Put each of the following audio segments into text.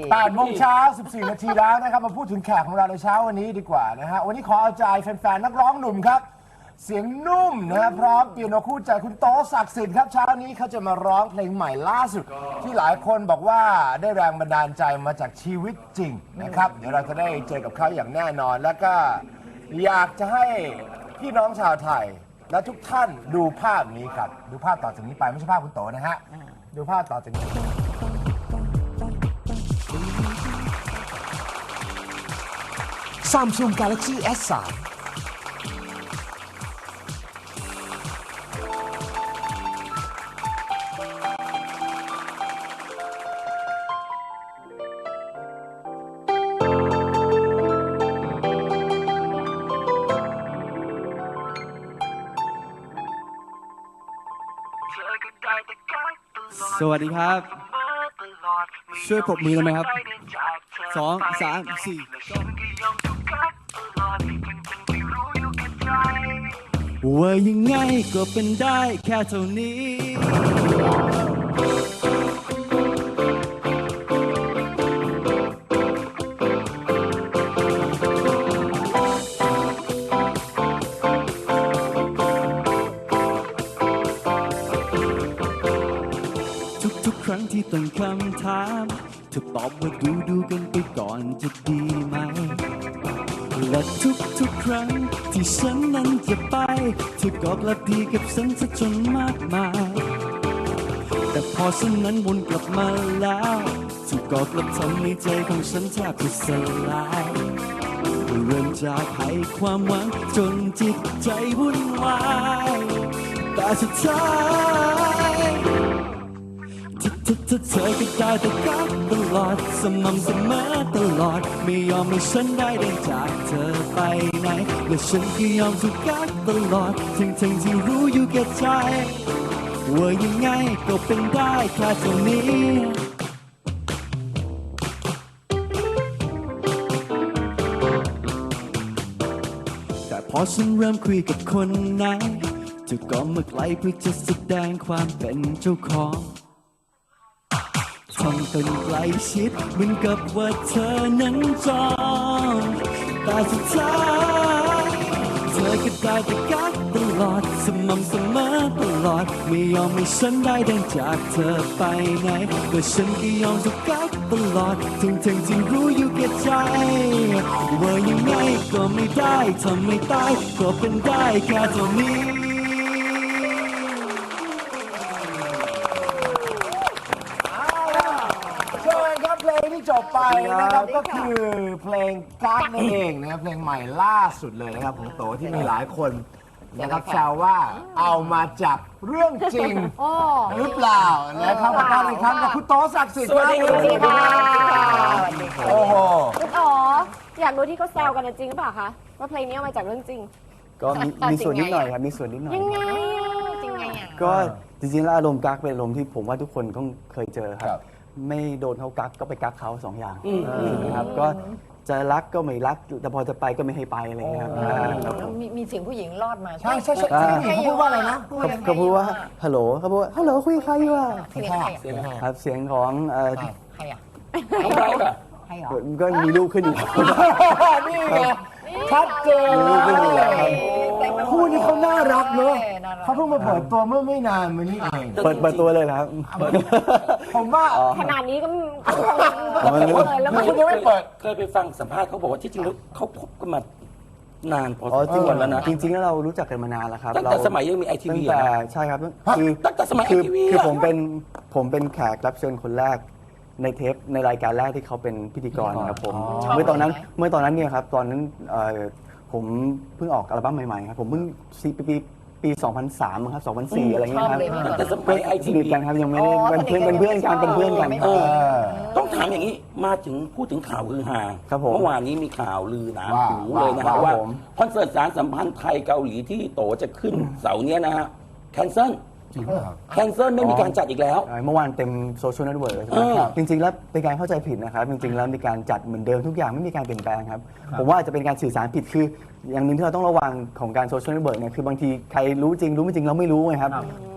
8โมงเช้า14 นาทีแล้วนะครับ มาพูดถึงแขกของเราในเช้าวันนี้ดีกว่านะฮะ วันนี้ขอเอาใจแฟนๆ นักร้องหนุ่มครับ เสียงนุ่มนะฮะพร้อมเปียโนคู่ใจคุณโตศักดิ์สิทธิ์ครับ เช้านี้เขาจะมาร้องเพลงใหม่ล่าสุด ที่หลายคนบอกว่าได้แรงบันดาลใจมาจากชีวิตจริงนะครับ เดี๋ยวเราจะได้เจอกับเขาอย่างแน่นอน แล้วก็อยากจะให้พี่น้องชาวไทย และทุกท่านดูภาพนี้ครับ ดูภาพต่อจากนี้ไปไม่ใช่ภาพคุณโตนะฮะ ดูภาพต่อจากนี้ Samsung Galaxy S3 สวัสดีครับ ช่วยปรบมือหน่อยไหมครับสองสามสี่ ว่ายังไงก็เป็นได้แค่เท่านี้ ทุกๆครั้งที่ตั้งคำถามเธอตอบว่าดูดูกันไปก่อนจะดีไหม และทุกๆครั้งที่ฉันนั้นจะไป เธอก็กลับดีกับฉันซะจนมากมาย แต่พอฉันนั้นวนกลับมาแล้วเธอก็กลับทำให้ใจของฉันแทบจะสลายเริ่มจากให้ความหวังจนจิตใจวุ่นวายแต่สุดท้าย เธอเธอเธอก็ได้แต่กักตลอดสม่ำเสมอตลอด ไม่ยอมให้ฉันได้เดินจากเธอไปไหนและฉันก็ยอมถูกกักตลอดทั้งทั้งที่รู้อยู่แก่ใจว่ายังไงก็เป็นได้แค่เท่านี้แต่พอฉันเริ่มคุยกับคนไหนเธอก็มาไกลเพื่อจะแสดงความเป็นเจ้าของ ทำเป็นใกล้ชิดเหมือนกับว่าเธอนั้นจองแต่สุดท้ายเธอก็ได้แต่กักตลอดสม่ำเสมอตลอด ไม่ยอมให้ฉันได้เดินจากเธอไปไหนแต่ฉันก็ยอมถูกกักตลอดถึงถึงที่รู้อยู่แก่ใจ ว่ายังไงก็ไม่ได้ทำไม่ตายก็เป็นได้แค่เท่านี้ ลงที่จบไปนะครับก็คือเพลงกั๊กนั่นเองนะครับเพลงใหม่ล่าสุดเลยนะครับของโตที่มีหลายคนนะครับแซวว่าเอามาจากเรื่องจริงโอ้หรือเปล่านะครับมากันอีกครั้งกับคุณโตศักดิ์สิทธิ์สวัสดีครับสวัสดีครับโอ้โหคุณอ๋ออยากรู้ที่เขาแซวกันนะจริงหรือเปล่าคะว่าเพลงนี้เอามาจากเรื่องจริง ก็มีตอนมีจริงส่วนนิดหน่อยไงอะครับมีส่วนนิดหน่อยยังไงอะจริงไงอะก็จริงๆแล้วอารมณ์กักเป็นอารมณ์ที่ผมว่าทุกคนต้องเคยเจอคครัรับบ ไม่โดนเขากักก็ไปกักเขาสองอย่างนะครับก็จะรักก็ไม่รักแต่พอจะไปก็ไม่ให้ไปอะไรอย่างเงี้ยครับอ่าครับผม มีมีเสียงผู้หญิงรอดมาใช่ใช่ใช่อ่าผู้หญิงเขาพูดว่าอะไรนะเขาเขาพูดว่าฮัลโหลเขาพูดว่าฮัลโหลคุยกับใครอยู่อะเสียงใครอะเสียงแหบครับเสียงของเอ่อใครอะของเราเหรอใครเหรอมันก็มีลูกขึ้นอยู่นี่ไงชัดเจน มีลูกขึ้นอยู่แล้วครับ คู่นี้เขาน่ารักเนอะน่ารัก เขาเพิ่งมาเปิดตัวเมื่อไม่นานมานี้เองเปิดเปิดตัวเลยนะครับ ผมว่า ขนาดนี้ก็มันเลยแล้วมันคุณยังไม่เปิด เคยไปฟังสัมภาษณ์เขาบอกว่าที่จริงแล้วเขาคบกันมานานพออ๋อสจริมงควรแล้วนะ จริงๆแล้วเรารู้จักกันมานานแล้วครับตั้งแต่เราสมัยยังมี ITV ตั้งแต่อะนะใช่ครับฮะคือตั้งแต่สมัยคือ ITV คืออะ ผมเป็นผมเป็นแขกรับเชิญคนแรกในเทปในรายการแรกที่เขาเป็นพิธีกรนะครับผมเมื่อตอนนั้นเมื่อตอนนั้นเนี่ยครับตอนนั้นเอ่อ ผมเพิ่งออกอัลบั้มใหม่ๆครับผมเพิ่งปีปีปี 2003มั้งครับ2004 อะไรเงี้ยครับชอบเลย ตั้งแต่สมัยไอสทีนิวีทกันครับยังไม่ได้อ๋อเป็นเพื่อนสนิทกันเป็นเพื่อนกันเป็นเพื่อนกันไม่เอได้อเออต้องถามอย่างนี้มาถึงพูดถึงข่าวคือฮาครับผมเมื่อวานนี้มีข่าวลือหนาว่าหูเลยนะว่าฮะว่าผม คอนเสิร์ตสารสัมพันธ์ไทยเกาหลีที่โตจะขึ้นเสาร์เนี้ยนะฮะแคนเซิล จริงเหรอครับ แคนเซิลไม่มีการจัดอีกแล้ว เอ่อเมื่อวานเต็มโซเชียลเน็ตเวิร์กเลยใช่ไหมเออครับจริงๆ แล้วเป็นการเข้าใจผิดนะครับ จริงๆ แล้วมีการจัดเหมือนเดิมทุกอย่างไม่มีการเปลี่ยนแปลงครับ ผมว่าอาจจะเป็นการสื่อสารผิดคือ อย่างหนึ่งที่เราต้องระวังของการโซเชียลเน็ตเวิร์กเนี่ยคือบางทีใครรู้จริงรู้ไม่จริงเราไม่รู้ไงครับ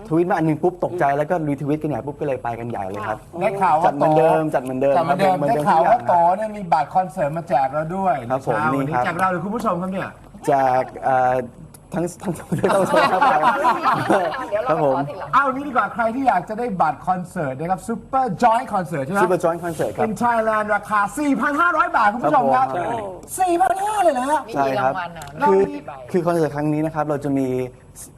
ทวิตมาอันหนึงปุ๊บตกใจแล้วก็รีทวิตกันใหญ่ปุ๊บก็เลยไปกันใหญ่เลยครับ ได้ข่าวจัว่าดเหมือนเดิมจัดเหมือนเดิมจัดเหมือนเดิมเหมือนได้เดิมข่าวทุกอย่าว่างโตเนี่ยมีบัตรคอนเสิร์ตมาแจกเราด้วยครับผมเช้านี่วันนี้ครับ แจกเราหรือคุณผู้ชมครับเนี่ย จากเอ่อ ทั้งทั้งทั้งทั้งทั้งครับ เดี๋ยวคเรารับไปผขมอทีหลังเอางี้ดีกว่าใครที่อยากจะได้บัตรคอนเสิร์ตนะครับซูเปอร์จอยคอนเสิร์ตใช่ไหมซูเปอร์จอยคอนเสิร์ตครับ In Thailand ราคา 4,500บาท คุณผู้ชมครับ ครับผม 4,500 เลยนะฮะใช่ครับมีรางวัลน่ะคือมีใบ คือคอนเสิร์ตครั้งนี้นะครับ เราจะมี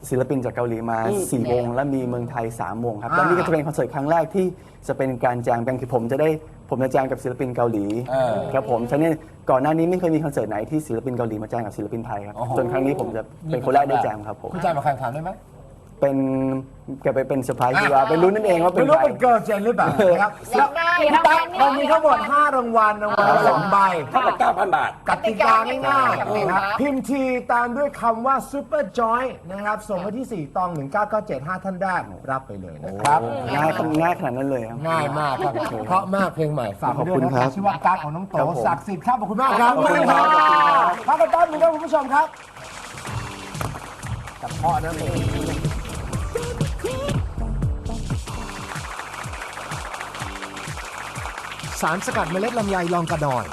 ศิลปินจากเกาหลีมา 4 วง และมีเมืองไทย 3 วงครับ อ่า และนี่ก็จะเป็นคอนเสิร์ตครั้งแรกที่จะเป็นการแจมกันคือผมจะได้ ผมจะแจมกับศิลปินเกาหลีเออครับผมฉะนั้นก่อนหน้านี้ไม่เคยมีคอนเสิร์ตไหนที่ศิลปินเกาหลีมาแจมกับศิลปินไทยครับโอ้โห จนครั้งนี้ผมจะเป็นคนแรกได้แจมครับผม คุณแจมมาใครถามได้ไหม เป็นเก็บไปเป็นเซอร์ไพรส์ดีกว่าเป็นรู้นนั่นเองว่าเป็ไม่นรู้ใคร เป็นเกิร์ลเจนหรือเปล่านะครับอยากได้คุณตั๊กเรามีทั้งหมด 5 รางวัลรางวัลละสองใบ เท่ากับ9,000 บาท กติกาง่ายกติกาๆง่ายๆนะครับครับพิมพ์ทีตามด้วยคำว่า Super Joy นะครับ ส่งมาที่ 4 ตอง 19975 ท่านแรกรับไปเลยนะครับ ง่ายง่ายขนาดนั้นเลยครับ ง่ายมากครับ เพราะมากเพลงใหม่ฝากไว้ด้วยขอบคุณนะคครัรับบชื่อว่าการดของน้องโตครับผมศักดิ์สิทธิ์ครับ ขอบคุณมากครับขอบคุณครับ พักกันแป๊บนึงครับคุณผู้ชมครับกับพ่อนะ สารสกัดเมล็ดลำไยลองกระดอย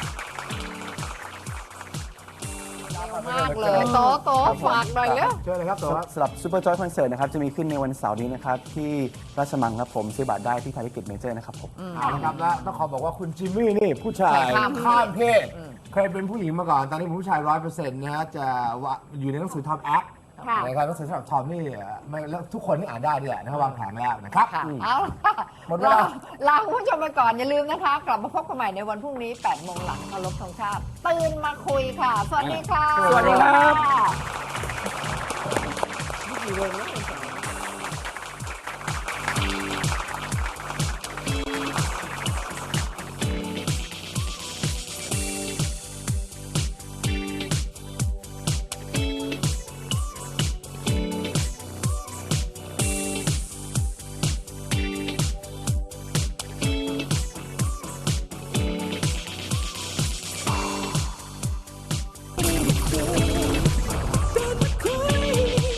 มากเลยโตโตฝากหน่อยเร็ว เชิญเลยครับโตครับสำหรับซูเปอร์จอยคอนเสิร์ตนะครับ จะมีขึ้นในวันเสาร์นี้นะครับ ที่ราชมังครับผมซื้อบัตรได้ที่ไทยทิเก็ตเมเจอร์นะครับผม เอาละครับแล้วต้องขอบอกว่าคุณจิมมี่นี่ผู้ชายข้ามข้ามเพศ เคยเป็นผู้หญิงมาก่อน ตอนนี้เป็นผู้ชายร้อยเปอร์เซ็นต์นะฮะจะว่าอยู่ในหนังสือทอมแอค ค่ะนะครับหนังสือสำหรับทอมนี่ไม่แล้วทุกคนที่อ่านได้ด้วยนะครับวางแผนแล้วนะครับค่ะเอาล่ะหมดเวลาลา ลาคุณผู้ชมไปก่อน อย่าลืมนะคะ กลับมาพบกันใหม่ในวันพรุ่งนี้8โมงหลังเคารพธงชาติ ตื่นมาคุยค่ะ สวัสดีค่ะสวัสดีครับนี่กี่โมงแล้ว